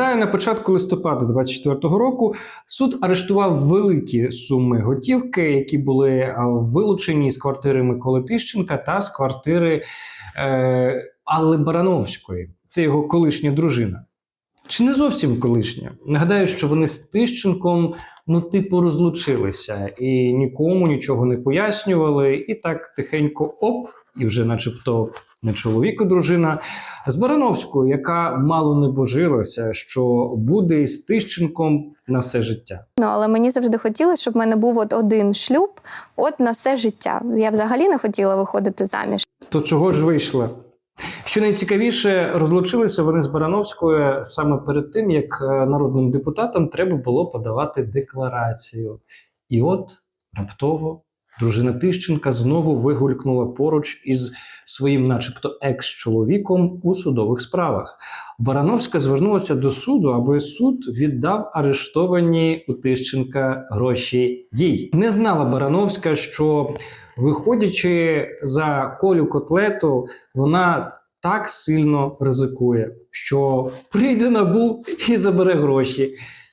Нагадаю, на початку листопада 24-го року суд арештував великі суми готівки, які були е, вилучені з квартири Миколи Тищенка та з квартири е, Алли Барановської. Це його колишня дружина. Чи не зовсім колишня? Нагадаю, що вони з Тищенком, ну, типу, розлучилися і нікому нічого не пояснювали. І так тихенько оп, і вже, начебто, не чоловік і дружина, з Барановською, яка мало не божилася, що буде із Тищенком на все життя. Ну, але мені завжди хотілося, щоб в мене був от один шлюб, от на все життя. Я взагалі не хотіла виходити заміж. То чого ж вийшла? Що найцікавіше, розлучилися вони з Барановською саме перед тим, як е, народним депутатам треба було подавати декларацію. І от раптово дружина Тищенка знову вигулькнула поруч із своїм, начебто, екс-чоловіком у судових справах. Барановська звернулася до суду, аби суд віддав арештовані у Тищенка гроші їй. Не знала Барановська, що виходячи за колю котлету, вона так сильно ризикує, що прийде набу і забере гроші.